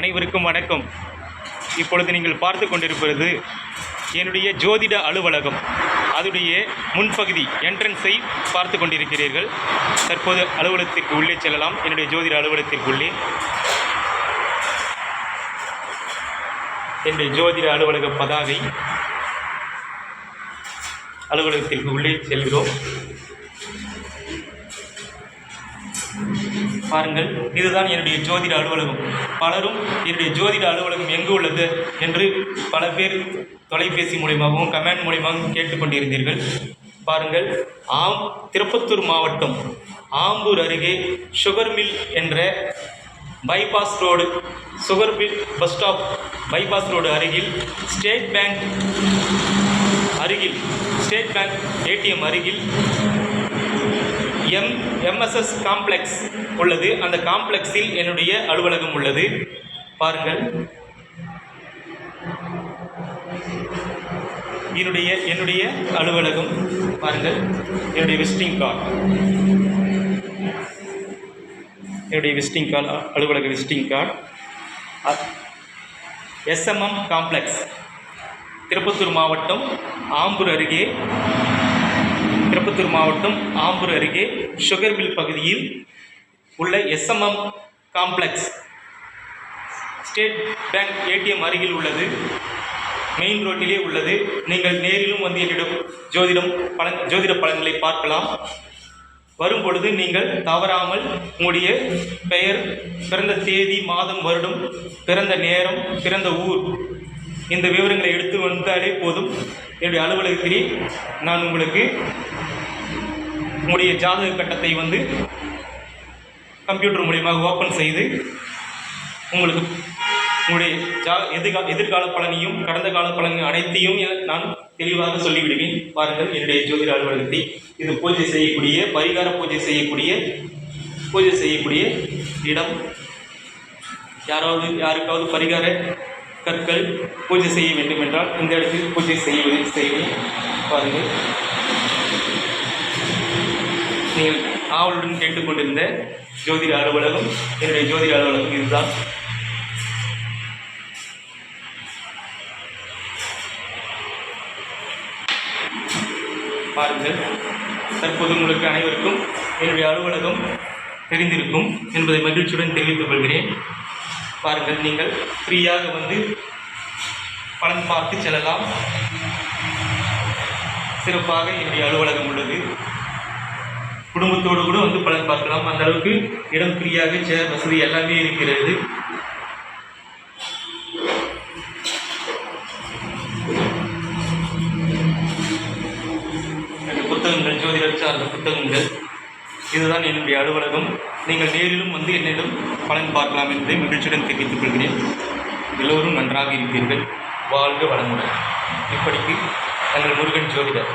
அனைவருக்கும் வணக்கம். இப்பொழுது நீங்கள் பார்த்து கொண்டிருப்பது என்னுடைய ஜோதிட அலுவலகம். அதுடைய முன்பகுதி என்ட்ரன்ஸை பார்த்து கொண்டிருக்கிறீர்கள். தற்போது அலுவலகத்திற்கு உள்ளே செல்லலாம். என்னுடைய ஜோதிட அலுவலகத்திற்குள்ளே. என்னுடைய ஜோதிட அலுவலக பதாகை அலுவலகத்திற்கு உள்ளே செல்கிறோம். பாருங்கள் இதுதான் என்னுடைய ஜோதிட அலுவலகம். பலரும் என்னுடைய ஜோதிட அலுவலகம் எங்கு உள்ளது என்று பல பேர் தொலைபேசி மூலியமாகவும் கமெண்ட் மூலியமாகவும் கேட்டுக்கொண்டிருந்தீர்கள். பாருங்கள் ஆம் திருப்பத்தூர் மாவட்டம் ஆம்பூர் அருகே சுகர் மில் என்ற bypass road sugar mill bus stop bypass road அருகில் ஸ்டேட் பேங்க் அருகில் ஸ்டேட் பேங்க் ஏடிஎம் அருகில் எம் எம்எஸ்எஸ் காம்ப்ளெக்ஸ் உள்ளது. அந்த காம்ப்ளெக்ஸில் என்னுடைய அலுவலகம் உள்ளது. பாருங்கள். என்னுடைய என்னுடைய அலுவலகம். பாருங்கள். என்னுடைய விசிட்டிங் கார்டு என்னுடைய விசிட்டிங் கார்டு அலுவலக visiting card SMM complex Tirupattur மாவட்டம் ஆம்பூர் அருகே திருப்பத்தூர் மாவட்டம் ஆம்பூர் அருகே சுகர் மில் பகுதியில் உள்ள SMM complex state bank ATM அருகில் உள்ளது. மெயின் ரோட்டிலே உள்ளது. நீங்கள் நேரிலும் வந்து என்னிடம் ஜோதிடம் பலன் ஜோதிட பலன்களை பார்க்கலாம். வரும் பொழுது நீங்கள் தவறாமல் உங்களுடைய பெயர் பிறந்த தேதி மாதம் வருடம் பிறந்த நேரம் பிறந்த ஊர் இந்த விவரங்களை எடுத்து வந்தாலே போதும். என்னுடைய அலுவலகத்திலே நான் உங்களுக்கு உங்களுடைய ஜாதக கட்டத்தை வந்து கம்ப்யூட்டர் மூலியமாக ஓப்பன் செய்து உங்களுக்கு உங்களுடைய ஜா எதிர்கால எதிர்கால பலனையும் கடந்த கால பலன்கள் அனைத்தையும் நான் தெளிவாக சொல்லிவிடுவேன். பாருங்கள் என்னுடைய ஜோதிட அலுவலகத்தை இது பூஜை செய்யக்கூடிய பரிகார பூஜை செய்யக்கூடிய பூஜை செய்யக்கூடிய இடம். யாராவது யாருக்காவது பரிகார கற்கள் பூஜை செய்ய வேண்டும் என்றால் இந்த இடத்தில் பூஜை செய்வது செய்வேன் பாருங்கள். நீங்கள் ஆவலுடன் கேட்டுக்கொண்டிருந்த ஜோதிட அலுவலகம் என்னுடைய ஜோதிட அலுவலகம் இதுதான். பாருங்கள் தற்போது உங்களுக்கு அனைவருக்கும் என்னுடைய அலுவலகம் தெரிந்திருக்கும் என்பதை மகிழ்ச்சியுடன் தெரிவித்துக் கொள்கிறேன். பாருங்கள் நீங்கள் ஃப்ரீயாக வந்து பலன் பார்த்து செல்லலாம். சிறப்பாக என்னுடைய அலுவலகம் உள்ளது. குடும்பத்தோடு கூட வந்து பலன் பார்க்கலாம். அந்த அளவுக்கு இடம் ஃப்ரீயாக சேர் வசதி எல்லாமே இருக்கிறது. புத்தகங்கள் ஜோதிடர் சார்ந்த புத்தகங்கள். இதுதான் என்னுடைய அலுவலகம். நீங்கள் நேரிலும் வந்து என்னிடம் பலன் பார்க்கலாம் என்பதை மகிழ்ச்சியுடன் தெரிவித்துக் கொள்கிறேன். எல்லோரும் நன்றாக இருப்பீர்கள். வாழ்க வளமுடன். இப்படிக்கு தங்கள் முருகன் ஜோதிடர்.